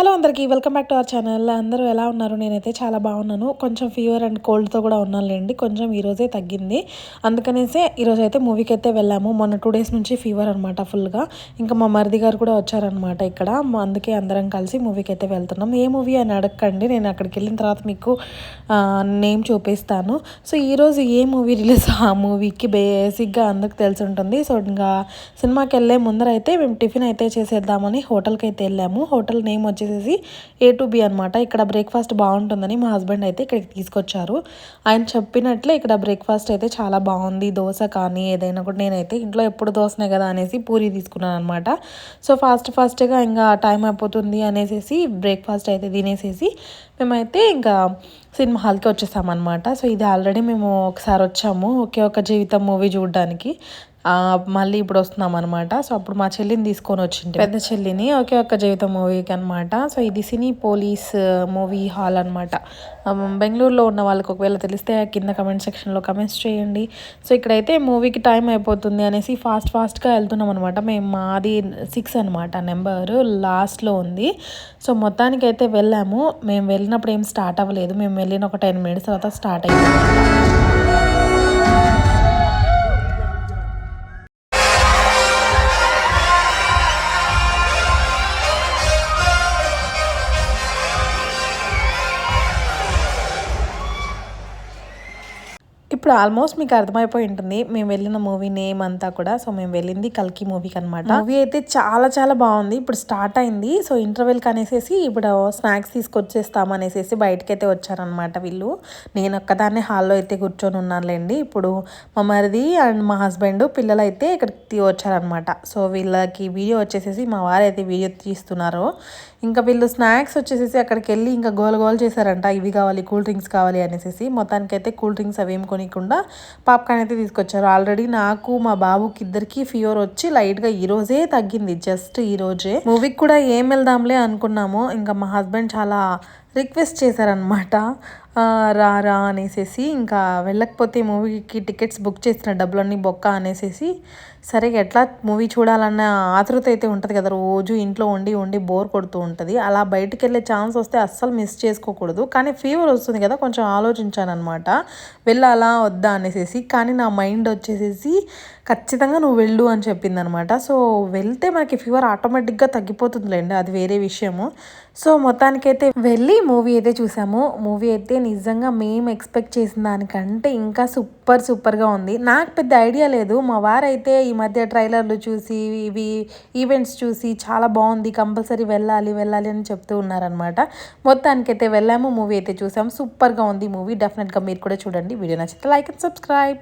Hello అందరికీ welcome back to our channel. అందరూ ఎలా ఉన్నారు? నేనైతే చాలా బాగున్నాను. కొంచెం ఫీవర్ అండ్ కోల్డ్తో కూడా ఉన్నానులేండి. కొంచెం ఈరోజే తగ్గింది. అందుకనేసే ఈరోజు అయితే మూవీకి అయితే వెళ్ళాము. మొన్న టూ డేస్ నుంచి ఫీవర్ అనమాట ఫుల్గా. ఇంకా మా మరిది గారు కూడా వచ్చారనమాట ఇక్కడ. అందుకే అందరం కలిసి మూవీకి అయితే వెళ్తున్నాం. ఏ మూవీ అని అడగండి నేను అక్కడికి వెళ్ళిన తర్వాత మీకు నేమ్ చూపిస్తాను. సో ఈరోజు ఏ మూవీ రిలీజ్ ఆ మూవీకి బేసిక్గా అందరికి తెలిసి ఉంటుంది. సో ఇంకా సినిమాకి వెళ్ళే ముందర అయితే మేము టిఫిన్ అయితే చేసేద్దామని హోటల్కి అయితే వెళ్ళాము. హోటల్ నేమ్ వచ్చేసి వచ్చేసేసి ఏ టు బి అనమాట ఇక్కడ బ్రేక్ఫాస్ట్ బాగుంటుందని మా హస్బెండ్ అయితే ఇక్కడికి తీసుకొచ్చారు. ఆయన చెప్పినట్లే ఇక్కడ బ్రేక్ఫాస్ట్ అయితే చాలా బాగుంది. దోశ కానీ ఏదైనా కూడా నేనైతే ఇంట్లో ఎప్పుడు దోశనే కదా అనేసి పూరి తీసుకున్నాను అనమాట సో ఫాస్ట్ ఫాస్ట్గా ఇంకా టైం అయిపోతుంది అనేసి బ్రేక్ఫాస్ట్ అయితే తినేసేసి మేమైతే ఇంకా సినిమా హాల్కి వచ్చేసామన్నమాట. సో ఇది ఆల్రెడీ మేము ఒకసారి వచ్చాము. ఒకే ఒక జీవితం మూవీ చూడడానికి. మళ్ళీ ఇప్పుడు వస్తున్నాం అనమాట సో అప్పుడు మా చెల్లిని తీసుకొని వచ్చింది పెద్ద చెల్లిని ఒకే ఒక్క జీవితం మూవీకి అనమాట సో ఇది సినీ పోలీస్ మూవీ హాల్ అనమాట బెంగళూరులో ఉన్న వాళ్ళకి ఒకవేళ తెలిస్తే కింద కమెంట్ సెక్షన్లో కమెంట్స్ చేయండి. సో ఇక్కడైతే మూవీకి టైం అయిపోతుంది అనేసి ఫాస్ట్ ఫాస్ట్గా వెళ్తున్నాం అనమాట మేము మాది సిక్స్ అనమాట నెంబరు లాస్ట్లో ఉంది. సో మొత్తానికి అయితే వెళ్ళాము. మేము వెళ్ళినప్పుడు ఏం స్టార్ట్ అవ్వలేదు. మేము వెళ్ళిన ఒక టెన్ మినిట్స్ తర్వాత స్టార్ట్ అయ్యింది ఇప్పుడు ఆల్మోస్ట్ మీకు అర్థమైపోయి ఉంటుంది. మేము వెళ్ళిన మూవీ నేమ్ అంతా కూడా సో మేము వెళ్ళింది కల్కి మూవీకి అనమాట మూవీ అయితే చాలా చాలా బాగుంది. ఇప్పుడు స్టార్ట్ అయింది. సో ఇంటర్వెల్ కనేసేసి ఇప్పుడు స్నాక్స్ తీసుకొచ్చేస్తాం అనేసి బయటకి అయితే వచ్చారనమాట వీళ్ళు. నేను ఒక్కదాన్నే హాల్లో అయితే కూర్చొని ఉన్నానులేండి. ఇప్పుడు మా మరిది అండ్ మా హస్బెండ్ పిల్లలు అయితే ఇక్కడికి వచ్చారనమాట సో వీళ్ళకి వీడియో వచ్చేసేసి మా వారు అయితే వీడియో తీస్తున్నారు. ఇంకా వీళ్ళు స్నాక్స్ వచ్చేసేసి అక్కడికి వెళ్ళి ఇంకా గోల గోల్ చేశారంట. ఇవి కావాలి కూల్ డ్రింక్స్ కావాలి అనేసి మొత్తానికి అయితే కూల్ డ్రింక్స్ అవి ఏమి కొనికుండా పాప్కార్న్ అయితే తీసుకొచ్చారు. ఆల్రెడీ నాకు మా బాబుకి ఇద్దరికి ఫీవర్ వచ్చి లైట్గా ఈరోజే తగ్గింది. జస్ట్ ఈరోజే మూవీకి కూడా ఏం వెళ్దాంలే అనుకున్నాము. ఇంకా మా హస్బెండ్ చాలా రిక్వెస్ట్ చేశారనమాట రా రా అనేసి ఇంకా వెళ్ళకపోతే మూవీకి టికెట్స్ బుక్ చేసిన డబ్బులన్నీ బొక్క అనేసి సరే ఎట్లా మూవీ చూడాలన్న ఆతృత అయితే ఉంటుంది కదా. రోజు ఇంట్లో ఉండి ఉండి బోర్ కొడుతూ ఉంటుంది. అలా బయటికి వెళ్ళే ఛాన్స్ వస్తే అస్సలు మిస్ చేసుకోకూడదు. కానీ ఫీవర్ వస్తుంది కదా కొంచెం ఆలోచించాను అనమాట వెళ్ళాలా వద్దా అనేసి కానీ నా మైండ్ వచ్చేసేసి ఖచ్చితంగా నువ్వు వెళ్ళు అని చెప్పింది అనమాట సో వెళ్తే మనకి ఫీవర్ ఆటోమేటిక్గా తగ్గిపోతుందిలేండి అది వేరే విషయము. సో మొత్తానికైతే వెళ్ళి మూవీ అయితే చూసాము. మూవీ అయితే నిజంగా మేము ఎక్స్పెక్ట్ చేసిన దానికంటే ఇంకా సూపర్ సూపర్గా ఉంది. నాకు పెద్ద ఐడియా లేదు. మా వారైతే ఈ ఈ మధ్య ట్రైలర్లు చూసి ఇవి ఈవెంట్స్ చూసి చాలా బాగుంది కంపల్సరీ వెళ్ళాలి వెళ్ళాలి అని చెప్తూ ఉన్నారనమాట మొత్తానికైతే వెళ్ళాము మూవీ అయితే చూసాము సూపర్గా ఉంది మూవీ. డెఫినెట్గా మీరు కూడా చూడండి. వీడియో నచ్చితే లైక్ అండ్ సబ్స్క్రైబ్